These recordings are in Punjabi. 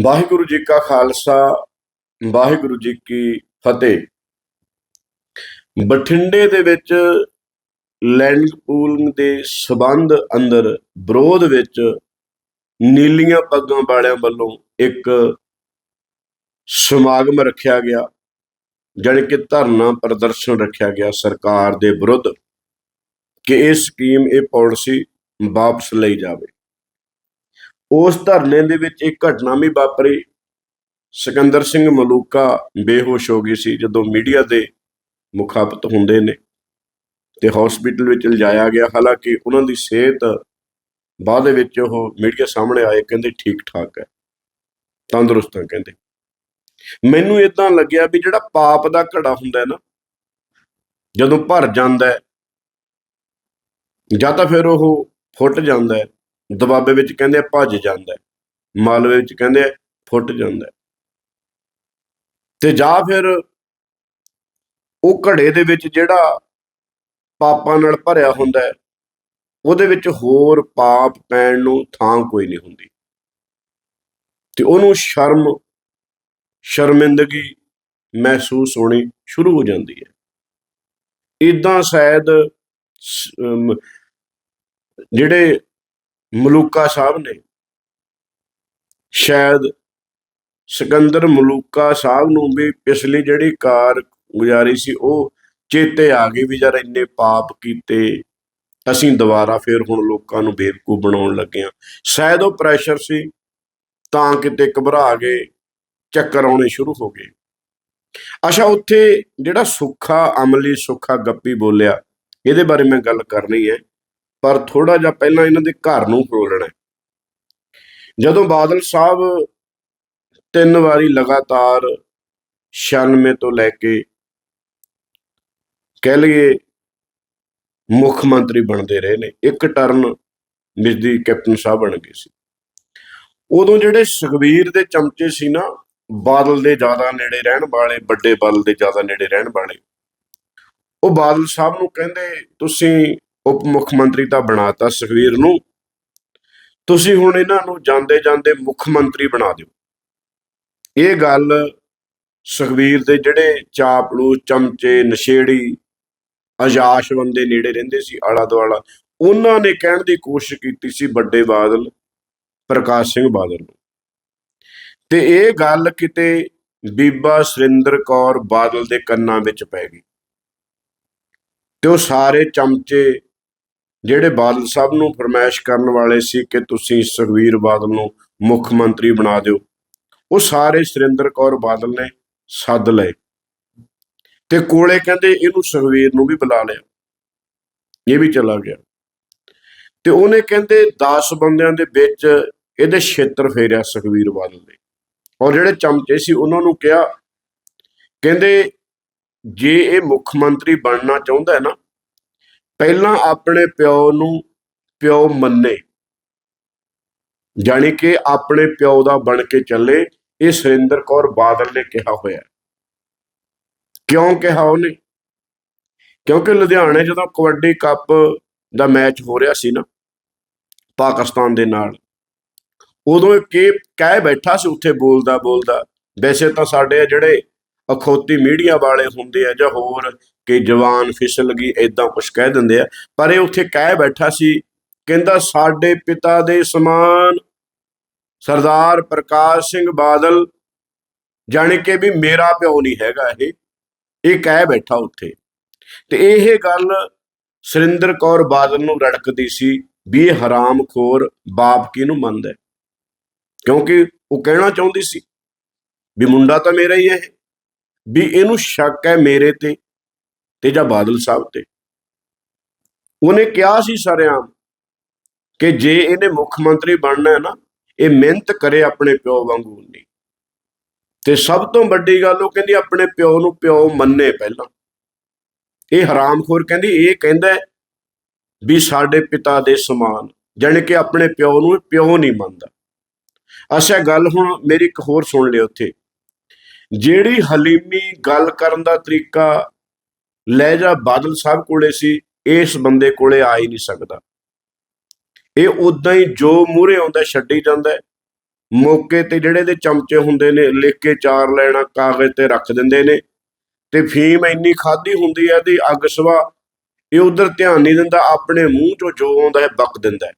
ਵਾਹਿਗੁਰੂ ਜੀ ਕਾ ਖਾਲਸਾ, ਵਾਹਿਗੁਰੂ ਜੀ ਕੀ ਫਤਿਹ। ਬਠਿੰਡੇ ਦੇ ਵਿੱਚ ਲੈਂਡ ਪੂਲਿੰਗ ਦੇ ਸਬੰਧ ਅੰਦਰ ਵਿਰੋਧ ਵਿੱਚ ਨੀਲੀਆਂ ਪੱਗਾਂ ਵਾਲਿਆਂ ਵੱਲੋਂ ਇੱਕ ਸਮਾਗਮ ਰੱਖਿਆ ਗਿਆ, ਜਾਣੀ ਕਿ ਧਰਨਾ ਪ੍ਰਦਰਸ਼ਨ ਰੱਖਿਆ ਗਿਆ ਸਰਕਾਰ ਦੇ ਵਿਰੁੱਧ ਕਿ ਇਹ ਸਕੀਮ, ਇਹ ਪਾਲਿਸੀ ਵਾਪਸ ਲਈ ਜਾਵੇ। ਉਸ ਧਰਨੇ ਦੇ ਵਿੱਚ ਇੱਕ ਘਟਨਾ ਵੀ ਵਾਪਰੀ। ਸਿਕੰਦਰ ਸਿੰਘ ਮਲੂਕਾ ਬੇਹੋਸ਼ ਹੋ ਗਈ ਸੀ ਜਦੋਂ ਮੀਡੀਆ ਦੇ ਮੁਖਾਪਤ ਹੁੰਦੇ ਨੇ ਤੇ ਹਸਪੀਟਲ ਵਿੱਚ ਲਿਜਾਇਆ ਗਿਆ। ਹਾਲਾਂਕਿ ਉਹਨਾਂ ਦੀ ਸਿਹਤ ਬਾਅਦ ਦੇ ਵਿੱਚ ਉਹ ਮੀਡੀਆ ਸਾਹਮਣੇ ਆਏ, ਕਹਿੰਦੇ ਠੀਕ ਠਾਕ ਹੈ, ਤੰਦਰੁਸਤ ਹੈ, ਕਹਿੰਦੇ। ਮੈਨੂੰ ਇਦਾਂ ਲੱਗਿਆ ਵੀ ਜਿਹੜਾ ਪਾਪ ਦਾ ਘੜਾ ਹੁੰਦਾ ਨਾ, ਜਦੋਂ ਭਰ ਜਾਂਦਾ ਜਾਂ ਤਾਂ ਫਿਰ ਉਹ ਫੁੱਟ ਜਾਂਦਾ ਦਬਾਬੇ ਵਿੱਚ ਕਹਿੰਦੇ ਆ ਭੱਜ ਜਾਂਦਾ ਮਾਲਵੇ ਵਿੱਚ ਕਹਿੰਦੇ ਆ ਫੁੱਟ ਜਾਂਦਾ ਤੇ ਜਾਂ ਫਿਰ ਉਹ ਘੜੇ ਦੇ ਵਿੱਚ ਜਿਹੜਾ ਪਾਪਾਂ ਨਾਲ ਭਰਿਆ ਹੁੰਦਾ ਹੈ, ਉਹਦੇ ਵਿੱਚ ਹੋਰ ਪਾਪ ਪੈਣ ਨੂੰ ਥਾਂ ਕੋਈ ਨਹੀਂ ਹੁੰਦੀ। ਤੇ ਉਹਨੂੰ ਸ਼ਰਮ, ਸ਼ਰਮਿੰਦਗੀ ਮਹਿਸੂਸ ਹੋਣੀ ਸ਼ੁਰੂ ਹੋ ਜਾਂਦੀ ਹੈ। ਇਦਾਂ ਸ਼ਾਇਦ ਜਿਹੜੇ ਮਲੂਕਾ ਸਾਹਿਬ ਨੇ। ਸ਼ਾਇਦ ਸਿਕੰਦਰ ਮਲੂਕਾ ਸਾਹਿਬ ਨੂੰ ਵੀ ਪਿਛਲੀ ਜਿਹੜੀ ਕਾਰ ਗੁਜ਼ਾਰੀ ਸੀ, ਉਹ ਚੇਤੇ ਆ ਗਈ ਵੀ ਯਾਰ ਇੰਨੇ ਪਾਪ ਕੀਤੇ। ਅਸੀਂ ਦੁਬਾਰਾ ਫਿਰ ਹੁਣ ਲੋਕਾਂ ਨੂੰ ਬੇਵਕੂਫ ਬਣਾਉਣ ਲੱਗੇ ਆ ਸ਼ਾਇਦ ਉਹ ਪ੍ਰੈਸ਼ਰ ਸੀ, ਤਾਂ ਕਿਤੇ ਘਬਰਾ ਗਏ, ਚੱਕਰ ਆਉਣੇ ਸ਼ੁਰੂ ਹੋ ਗਏ। ਅੱਛਾ, ਉੱਥੇ ਜਿਹੜਾ ਸੁੱਖਾ, ਅਮਲੀ ਸੁੱਖਾ ਗੱਪੀ ਬੋਲਿਆ, ਇਹਦੇ ਬਾਰੇ ਮੈਂ ਗੱਲ ਕਰਨੀ ਹੈ। ਪਰ ਥੋੜਾ ਜਿਹਾ ਪਹਿਲਾਂ ਇਹਨਾਂ ਦੇ ਘਰ ਨੂੰ ਖੋਲਣਾ ਜਦੋਂ ਬਾਦਲ ਸਾਹਿਬ ਤਿੰਨ ਵਾਰੀ ਲਗਾਤਾਰ 96 ਤੋਂ ਲੈ ਕੇ ਕਹਿ ਲਈਏ ਮੁੱਖ ਮੰਤਰੀ ਬਣਦੇ ਰਹੇ ਨੇ, ਇੱਕ ਟਰਨ ਬਿਜਲੀ ਕੈਪਟਨ ਸਾਹਿਬ ਬਣ ਗਏ ਸੀ। ਉਦੋਂ ਜਿਹੜੇ ਸੁਖਬੀਰ ਦੇ ਚਮਚੇ ਸੀ ਨਾ, ਬਾਦਲ ਦੇ ਜ਼ਿਆਦਾ ਨੇੜੇ ਰਹਿਣ ਵਾਲੇ, ਵੱਡੇ ਬਾਦਲ ਦੇ ਜ਼ਿਆਦਾ ਨੇੜੇ ਰਹਿਣ ਵਾਲੇ, ਉਹ ਬਾਦਲ ਸਾਹਿਬ ਨੂੰ ਕਹਿੰਦੇ, ਤੁਸੀਂ ਉਪ ਮੁੱਖ ਮੰਤਰੀ ਤਾਂ ਬਣਾਤਾ ਸੁਖਬੀਰ ਨੂੰ। ਤੁਸੀਂ ਹੁਣ ਇਹਨਾਂ ਨੂੰ ਜਾਂਦੇ ਜਾਂਦੇ ਮੁੱਖ ਮੰਤਰੀ ਬਣਾ ਦਿਓ। ਇਹ ਗੱਲ ਸੁਖਬੀਰ ਦੇ ਜਿਹੜੇ ਚਾਪਲੂ, ਚਮਚੇ, ਨਸ਼ੇੜੀ, ਅਜਾਸ਼ ਬੰਦੇ ਨੇੜੇ ਰਹਿੰਦੇ ਸੀ, ਆਲਾ ਦੁਆਲਾ, ਉਹਨਾਂ ਨੇ ਕਹਿਣ ਦੀ ਕੋਸ਼ਿਸ਼ ਕੀਤੀ ਸੀ ਵੱਡੇ ਬਾਦਲ, ਪ੍ਰਕਾਸ਼ ਸਿੰਘ ਬਾਦਲ ਨੂੰ। ਤੇ ਇਹ ਗੱਲ ਕਿਤੇ ਬੀਬਾ ਸੁਰਿੰਦਰ ਕੌਰ ਬਾਦਲ ਦੇ ਕੰਨਾਂ ਵਿੱਚ ਪੈ ਗਈ। ਤੇ ਉਹ ਸਾਰੇ ਚਮਚੇ ਜਿਹੜੇ ਬਾਦਲ ਸਾਹਿਬ ਨੂੰ ਫਰਮਾਇਸ਼ ਕਰਨ ਵਾਲੇ ਸੀ ਕਿ ਤੁਸੀਂ ਸੁਖਵੀਰ ਬਾਦਲ ਨੂੰ ਮੁੱਖ ਮੰਤਰੀ ਬਣਾ ਦਿਓ, ਉਹ ਸਾਰੇ ਸੁਰਿੰਦਰ ਕੌਰ ਬਾਦਲ ਨੇ ਸੱਦ ਲਏ। ਤੇ ਕੋਲੇ ਕਹਿੰਦੇ ਇਹਨੂੰ ਸੁਖਵੀਰ ਨੂੰ ਵੀ ਬੁਲਾ ਲਿਆ, ਇਹ ਵੀ ਚਲਾ ਗਿਆ। ਤੇ ਉਹਨੇ ਕਹਿੰਦੇ 10 ਬੰਦਿਆਂ ਦੇ ਵਿੱਚ ਇਹਦੇ ਛੇਤਰ ਫੇਰਿਆ ਸੁਖਵੀਰ ਬਾਦਲ ਨੇ। ਔਰ ਜਿਹੜੇ ਚਮਚੇ ਸੀ ਉਹਨਾਂ ਨੂੰ ਕਿਹਾ, ਕਹਿੰਦੇ ਜੇ ਇਹ ਮੁੱਖ ਮੰਤਰੀ ਬਣਨਾ ਚਾਹੁੰਦਾ ਹੈ ਨਾ ਪਹਿਲਾਂ ਆਪਣੇ ਪਿਓ ਨੂੰ ਪਿਓ ਮੰਨੇ। ਜਾਣੀ ਕਿ ਆਪਣੇ ਪਿਓ ਦਾ ਬਣ ਕੇ ਚੱਲੇ, ਇਹ ਸੁਰਿੰਦਰ ਕੌਰ ਬਾਦਲ ਨੇ ਕਿਹਾ ਹੋਇਆ ਕਿਉਂ ਕਿਹਾ ਉਹਨੇ? ਕਿਉਂਕਿ ਲੁਧਿਆਣੇ ਜਦੋਂ ਕਬੱਡੀ ਕੱਪ ਦਾ ਮੈਚ ਹੋ ਰਿਹਾ ਸੀ ਨਾ, ਪਾਕਿਸਤਾਨ ਦੇ ਨਾਲ, ਉਦੋਂ ਇਹ ਕਹਿ ਬੈਠਾ ਸੀ ਉੱਥੇ ਬੋਲਦਾ ਬੋਲਦਾ ਵੈਸੇ ਤਾਂ ਸਾਡੇ ਜਿਹੜੇ ਅਖੌਤੀ ਮੀਡੀਆ ਵਾਲੇ ਹੁੰਦੇ ਆ ਜਾਂ ਹੋਰ ਕਿ ਜਵਾਨ ਫਿਸਲ ਗਈ ਐਦਾਂ ਕੁਝ ਕਹਿ ਦਿੰਦੇ ਆ। ਪਰ ਇਹ ਉੱਥੇ ਕਹਿ ਬੈਠਾ ਸੀ, ਕਹਿੰਦਾ, ਸਾਡੇ ਪਿਤਾ ਦੇ ਸਮਾਨ, ਸਰਦਾਰ ਪ੍ਰਕਾਸ਼ ਸਿੰਘ ਬਾਦਲ, ਜਾਣੀ ਕਿ ਵੀ ਮੇਰਾ ਪਿਓ ਨਹੀਂ ਹੈਗਾ ਇਹ। ਇਹ ਕਹਿ ਬੈਠਾ ਉੱਥੇ। ਤੇ ਇਹ ਗੱਲ ਸੁਰਿੰਦਰ ਕੌਰ ਬਾਦਲ ਨੂੰ ਰੜਕਦੀ ਸੀ ਵੀ ਇਹ ਹਰਾਮਖੋਰ ਬਾਪ ਕਿਹਨੂੰ ਮੰਨਦਾ ਕਿਉਂਕਿ ਉਹ ਕਹਿਣਾ ਚਾਹੁੰਦੀ ਸੀ ਵੀ ਮੁੰਡਾ ਤਾਂ ਮੇਰਾ ਹੀ ਹੈ ਵੀ ਇਹਨੂੰ ਸ਼ੱਕ ਹੈ ਮੇਰੇ ਤੇ ਤੇ ਜਾਂ ਬਾਦਲ ਸਾਹਿਬ ਤੇ। ਉਹਨੇ ਕਿਹਾ ਸੀ ਸਰਿਆਮ ਕਿ ਜੇ ਇਹਨੇ ਮੁੱਖ ਮੰਤਰੀ ਬਣਨਾ ਹੈ ਨਾ, ਇਹ ਮਿਹਨਤ ਕਰੇ ਆਪਣੇ ਪਿਓ ਵਾਂਗੂ ਨਹੀਂ ਤੇ ਸਭ ਤੋਂ ਵੱਡੀ ਗੱਲ ਉਹ ਕਹਿੰਦੀ ਆਪਣੇ ਪਿਓ ਨੂੰ ਪਿਓ ਮੰਨੇ ਪਹਿਲਾਂ। ਇਹ ਹਰਾਮਖੋਰ ਕਹਿੰਦੀ, ਇਹ ਕਹਿੰਦਾ ਵੀ ਸਾਡੇ ਪਿਤਾ ਦੇ ਸਮਾਨ, ਜਾਣੀ ਕਿ ਆਪਣੇ ਪਿਓ ਨੂੰ ਪਿਓ ਨਹੀਂ ਮੰਨਦਾ। ਅੱਛਾ, ਗੱਲ ਹੁਣ ਮੇਰੀ ਇੱਕ ਹੋਰ ਸੁਣ ਲਿਓ ਉੱਥੇ। ਜਿਹੜੀ ਹਲੀਮੀ ਗੱਲ ਕਰਨ ਦਾ ਤਰੀਕਾ ਲਹਿਜਾ ਬਾਦਲ ਸਾਹਿਬ ਕੋਲੇ ਸੀ, ਇਸ ਬੰਦੇ ਕੋਲੇ ਆ ਹੀ ਨਹੀਂ ਸਕਦਾ। ਇਹ ਉਦਾਂ ਹੀ ਜੋ ਮੂਹਰੇ ਆਉਂਦਾ ਛੱਡੀ ਜਾਂਦਾ ਮੌਕੇ ਤੇ ਜਿਹੜੇ ਦੇ ਚਮਚੇ ਹੁੰਦੇ ਨੇ, ਲਿਖ ਕੇ ਚਾਰ ਲੈਣਾ, ਕਾਗਜ਼ ਤੇ ਰੱਖ ਦਿੰਦੇ ਨੇ। ਤੇ ਫੀਮ ਇੰਨੀ ਖਾਦੀ ਹੁੰਦੀ ਹੈ ਦੀ ਅੱਗ ਸਵਾ, ਇਹ ਉਧਰ ਧਿਆਨ ਨਹੀਂ ਦਿੰਦਾ, ਆਪਣੇ ਮੂੰਹ ਚੋਂ ਜੋ ਆਉਂਦਾ ਹੈ, ਬਕ ਦਿੰਦਾ ਹੈ।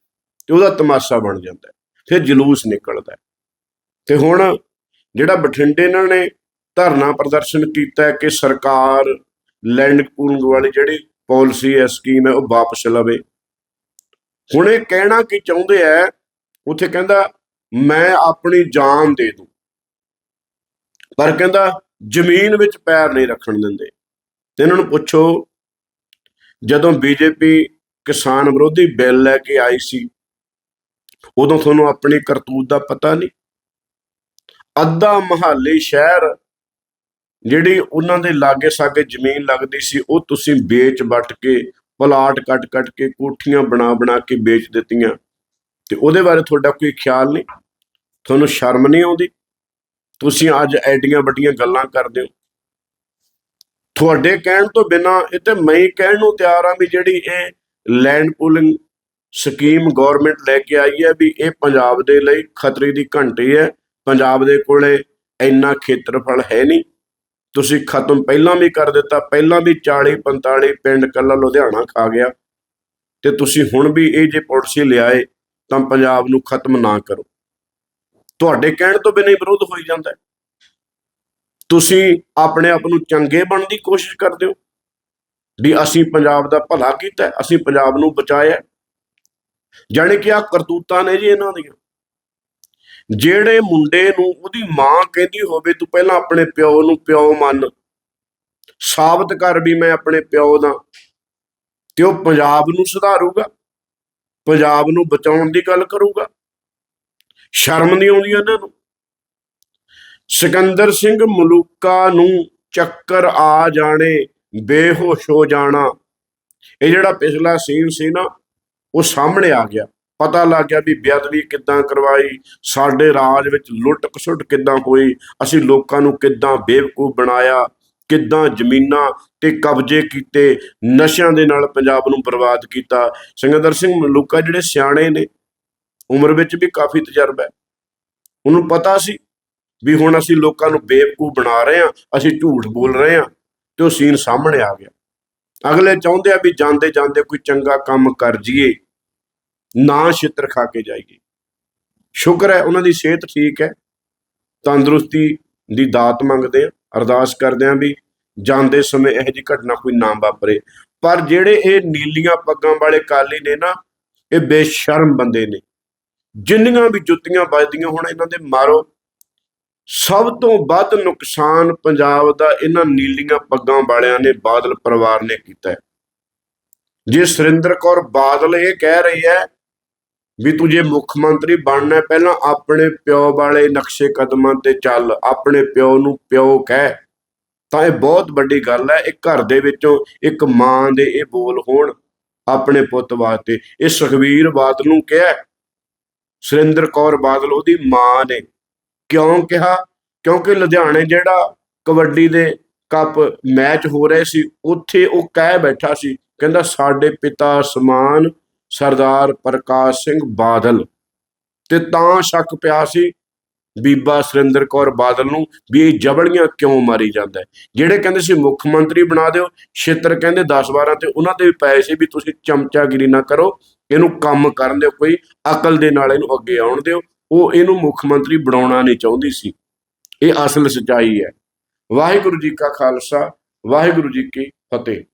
ਤੇ ਉਹਦਾ ਤਮਾਸ਼ਾ ਬਣ ਜਾਂਦਾ ਹੈ। ਫਿਰ ਜਲੂਸ ਨਿਕਲਦਾ ਹੈ। ਤੇ ਹੁਣ ਜਿਹੜਾ ਬਠਿੰਡੇ ਇਹਨਾਂ ਨੇ ਧਰਨਾ ਪ੍ਰਦਰਸ਼ਨ ਕੀਤਾ ਕਿ ਸਰਕਾਰ ਲੈਂਡ ਪੂਲਿੰਗ ਵਾਲੀ ਜਿਹੜੀ ਪਾਲਿਸੀ ਹੈ ਸਕੀਮ ਹੈ, ਉਹ ਵਾਪਸ ਲਵੇ। ਹੁਣ ਇਹ ਕਹਿਣਾ ਕੀ ਚਾਹੁੰਦੇ ਆ, ਉੱਥੇ ਕਹਿੰਦਾ, ਮੈਂ ਆਪਣੀ ਜਾਨ ਦੇ ਦੂੰ। ਪਰ ਕਹਿੰਦਾ, ਜ਼ਮੀਨ ਵਿੱਚ ਪੈਰ ਨਹੀਂ ਰੱਖਣ ਦਿੰਦੇ। ਤੇ ਇਹਨਾਂ ਨੂੰ ਪੁੱਛੋ, ਜਦੋਂ ਬੀਜੇਪੀ ਕਿਸਾਨ ਵਿਰੋਧੀ ਬਿੱਲ ਲੈ ਕੇ ਆਈ ਸੀ, ਉਦੋਂ ਤੁਹਾਨੂੰ ਆਪਣੀ ਕਰਤੂਤ ਦਾ ਪਤਾ ਨਹੀਂ? ਅੱਧਾ ਮਹੱਲੇ ਸ਼ਹਿਰ ਜਿਹੜੀ ਉਹਨਾਂ ਦੇ ਲਾਗੇ ਸਾਗੇ ਜ਼ਮੀਨ ਲੱਗਦੀ ਸੀ, ਉਹ ਤੁਸੀਂ ਵੇਚ ਵੱਟ ਕੇ, ਪਲਾਟ ਕੱਟ ਕੱਟ ਕੇ, ਕੋਠੀਆਂ ਬਣਾ ਬਣਾ ਕੇ ਵੇਚ ਦਿੱਤੀਆਂ। ਤੇ ਉਹਦੇ ਬਾਰੇ ਤੁਹਾਡਾ ਕੋਈ ਖਿਆਲ ਨਹੀਂ? ਤੁਹਾਨੂੰ ਸ਼ਰਮ ਨਹੀਂ ਆਉਂਦੀ? ਤੁਸੀਂ ਅੱਜ ਐਡੀਆਂ ਵੱਡੀਆਂ ਗੱਲਾਂ ਕਰਦੇ ਹੋ। ਤੁਹਾਡੇ ਕਹਿਣ ਤੋਂ ਬਿਨਾ, ਇਹ ਤੇ ਮੈਂ ਕਹਿਣ ਨੂੰ ਤਿਆਰ ਆ ਵੀ ਜਿਹੜੀ ਇਹ ਲੈਂਡ ਪੂਲਿੰਗ ਸਕੀਮ ਗਵਰਨਮੈਂਟ ਲੈ ਕੇ ਆਈ ਹੈ ਵੀ ਇਹ ਪੰਜਾਬ ਦੇ ਲਈ ਖਤਰੇ ਦੀ ਘੰਟੀ ਹੈ। ਪੰਜਾਬ ਦੇ ਕੋਲੇ ਇੰਨਾ ਖੇਤਰਫਲ ਹੈ ਨਹੀਂ। ਤੁਸੀਂ ਖਤਮ ਪਹਿਲਾਂ ਵੀ ਕਰ ਦਿੱਤਾ, ਪਹਿਲਾਂ ਵੀ 40 45 ਪਿੰਡ ਕੱਲਾ ਲੁਧਿਆਣਾ ਖਾ ਗਿਆ। ਤੇ ਤੁਸੀਂ ਹੁਣ ਵੀ ਇਹ ਜੇ ਪਾਲਿਸੀ ਲਿਆਏ, ਤਾਂ ਪੰਜਾਬ ਨੂੰ ਖਤਮ ਨਾ ਕਰੋ। ਤੁਹਾਡੇ ਕਹਿਣ ਤੋਂ ਬਿਨਾਂ ਵਿਰੋਧ ਹੋਈ ਜਾਂਦਾ ਹੈ। ਤੁਸੀਂ ਆਪਣੇ ਆਪ ਨੂੰ ਚੰਗੇ ਬਣਨ ਦੀ ਕੋਸ਼ਿਸ਼ ਕਰਦੇ ਹੋ। ਵੀ ਅਸੀਂ ਪੰਜਾਬ ਦਾ ਭਲਾ ਕੀਤਾ ਅਸੀਂ ਪੰਜਾਬ ਨੂੰ ਬਚਾਇਆ ਹੈ। ਜਾਣੀ ਕਿ ਆ ਕਰਤੂਤਾਂ ਨੇ ਜੀ ਇਹਨਾਂ ਦੀਆਂ। ਜਿਹੜੇ ਮੁੰਡੇ ਨੂੰ ਉਹਦੀ ਮਾਂ ਕਹਿੰਦੀ ਹੋਵੇ, ਤੂੰ ਪਹਿਲਾਂ ਆਪਣੇ ਪਿਓ ਨੂੰ ਪਿਓ ਮੰਨ। ਸਾਬਤ ਕਰ ਵੀ ਮੈਂ ਆਪਣੇ ਪਿਓ ਦਾ। ਤੇ ਉਹ ਪੰਜਾਬ ਨੂੰ ਸੁਧਾਰੂਗਾ। ਪੰਜਾਬ ਨੂੰ ਬਚਾਉਣ ਦੀ ਗੱਲ ਕਰੂਗਾ। ਸ਼ਰਮ ਨਹੀਂ ਆਉਂਦੀ ਇਹਨਾਂ ਨੂੰ। ਸਿਕੰਦਰ ਸਿੰਘ ਮਲੂਕਾ ਨੂੰ ਚੱਕਰ ਆ ਜਾਣੇ, ਬੇਹੋਸ਼ ਹੋ ਜਾਣਾ। ਇਹ ਜਿਹੜਾ ਪਿਛਲਾ ਸੀਨ ਸੀ ਨਾ, ਉਹ ਸਾਹਮਣੇ ਆ ਗਿਆ। ਪਤਾ ਲੱਗ ਗਿਆ ਵੀ ਬੇਅਦਬੀ ਕਿੱਦਾਂ ਕਰਵਾਈ, ਸਾਡੇ ਰਾਜ ਵਿੱਚ ਲੁੱਟ ਖਸੁੱਟ ਕਿੱਦਾਂ ਹੋਈ, ਅਸੀਂ ਲੋਕਾਂ ਨੂੰ ਕਿੱਦਾਂ ਬੇਵਕੂਫ ਬਣਾਇਆ, ਕਿੱਦਾਂ ਜ਼ਮੀਨਾਂ ਤੇ ਕਬਜ਼ੇ ਕੀਤੇ, ਨਸ਼ਿਆਂ ਦੇ ਨਾਲ ਪੰਜਾਬ ਨੂੰ ਬਰਬਾਦ ਕੀਤਾ। ਸਿੰਗਦਰ ਸਿੰਘ ਮਲੂਕਾ ਜਿਹੜੇ ਸਿਆਣੇ ਨੇ, ਉਮਰ ਵਿੱਚ ਵੀ ਕਾਫੀ ਤਜਰਬਾ ਹੈ। ਉਹਨੂੰ ਪਤਾ ਸੀ ਵੀ ਹੁਣ ਅਸੀਂ ਲੋਕਾਂ ਨੂੰ ਬੇਵਕੂਫ ਬਣਾ ਰਹੇ ਹਾਂ, ਅਸੀਂ ਝੂਠ ਬੋਲ ਰਹੇ ਹਾਂ ਤੇ ਉਹ ਸੀਨ ਸਾਹਮਣੇ ਆ ਗਿਆ। ਅਗਲੇ ਚਾਹੁੰਦੇ ਆ ਵੀ ਜਾਂਦੇ ਜਾਂਦੇ ਕੋਈ ਚੰਗਾ ਕੰਮ ਕਰ ਜੀਏ ਨਾ ਛਿੱਤਰ ਖਾ ਕੇ ਜਾਈਏ ਸ਼ੁਕਰ ਹੈ ਉਹਨਾਂ ਦੀ ਸਿਹਤ ਠੀਕ ਹੈ। ਤੰਦਰੁਸਤੀ ਦੀ ਦਾਤ ਮੰਗਦੇ ਆ, ਅਰਦਾਸ ਕਰਦੇ ਆ ਵੀ ਜਾਂਦੇ ਸਮੇਂ ਇਹੋ ਜਿਹੀ ਘਟਨਾ ਕੋਈ ਨਾ ਵਾਪਰੇ। ਪਰ ਜਿਹੜੇ ਇਹ ਨੀਲੀਆਂ ਪੱਗਾਂ ਵਾਲੇ ਕਾਲੀ ਨੇ ਨਾ, ਇਹ ਬੇਸ਼ਰਮ ਬੰਦੇ ਨੇ। ਜਿੰਨੀਆਂ ਵੀ ਜੁੱਤੀਆਂ ਵੱਜਦੀਆਂ ਹੁਣ ਇਹਨਾਂ ਦੇ ਮਾਰੋ, ਸਭ ਤੋਂ ਵੱਧ ਨੁਕਸਾਨ ਪੰਜਾਬ ਦਾ ਇਹਨਾਂ ਨੀਲੀਆਂ ਪੱਗਾਂ ਵਾਲਿਆਂ ਨੇ, ਬਾਦਲ ਪਰਿਵਾਰ ਨੇ ਕੀਤਾ ਜੇ ਸੁਰਿੰਦਰ ਕੌਰ ਬਾਦਲ ਇਹ ਕਹਿ ਰਹੀ ਹੈ ਵੀ ਤੂੰ ਜੇ ਮੁੱਖ ਮੰਤਰੀ ਬਣਨਾ ਪਹਿਲਾਂ ਆਪਣੇ ਪਿਓ ਵਾਲੇ ਨਕਸ਼ੇ ਕਦਮਾਂ ਤੇ ਚੱਲ ਆਪਣੇ ਪਿਓ ਨੂੰ ਪਿਓ ਕਹਿ। ਤਾਂ ਇਹ ਬਹੁਤ ਵੱਡੀ ਗੱਲ ਹੈ ਇਹ ਘਰ ਦੇ ਵਿੱਚੋਂ ਇੱਕ ਮਾਂ ਦੇ ਇਹ ਬੋਲ ਹੋਣ ਆਪਣੇ ਪੁੱਤ ਵਾਸਤੇ। ਇਹ ਸੁਖਵੀਰ ਬਾਦਲ ਨੂੰ ਕਿਹਾ। ਸੁਰਿੰਦਰ ਕੌਰ ਬਾਦਲ ਉਹਦੀ ਮਾਂ ਨੇ। ਕਿਉਂ ਕਿਹਾ? ਕਿਉਂਕਿ ਲੁਧਿਆਣੇ ਜਿਹੜਾ ਕਬੱਡੀ ਦੇ ਕੱਪ ਮੈਚ ਹੋ ਰਹੇ ਸੀ ਉੱਥੇ ਉਹ ਕਹਿ ਬੈਠਾ ਸੀ ਕਹਿੰਦਾ ਸਾਡੇ ਪਿਤਾ ਸਮਾਨ ਸਰਦਾਰ ਪ੍ਰਕਾਸ਼ ਸਿੰਘ ਬਾਦਲ। ਤੇ ਤਾਂ ਸ਼ੱਕ ਪਿਆ ਸੀ ਬੀਬਾ ਸੁਰਿੰਦਰ ਕੌਰ ਬਾਦਲ ਨੂੰ ਵੀ ਇਹ ਜਬੜੀਆਂ ਕਿਉਂ ਮਾਰੀ ਜਾਂਦਾ ਜਿਹੜੇ ਕਹਿੰਦੇ ਸੀ ਮੁੱਖ ਮੰਤਰੀ ਬਣਾ ਦਿਓ, ਛੇਤਰ ਕਹਿੰਦੇ 10 12 ਤੇ ਉਹਨਾਂ ਤੇ ਵੀ ਪਏ ਸੀ ਵੀ ਤੁਸੀਂ ਚਮਚਾਗਿਰੀ ਨਾ ਕਰੋ, ਇਹਨੂੰ ਕੰਮ ਕਰਨ ਦਿਓ, ਕੋਈ ਅਕਲ ਦੇ ਨਾਲ ਇਹਨੂੰ ਅੱਗੇ ਆਉਣ ਦਿਓ। ਉਹ ਇਹਨੂੰ ਮੁੱਖ ਮੰਤਰੀ ਬਣਾਉਣਾ ਨਹੀਂ ਚਾਹੁੰਦੀ ਸੀ। ਇਹ ਅਸਲ ਸਚਾਈ ਹੈ। ਵਾਹਿਗੁਰੂ ਜੀ ਕਾ ਖਾਲਸਾ, ਵਾਹਿਗੁਰੂ ਜੀ ਕੀ ਫਤਿਹ।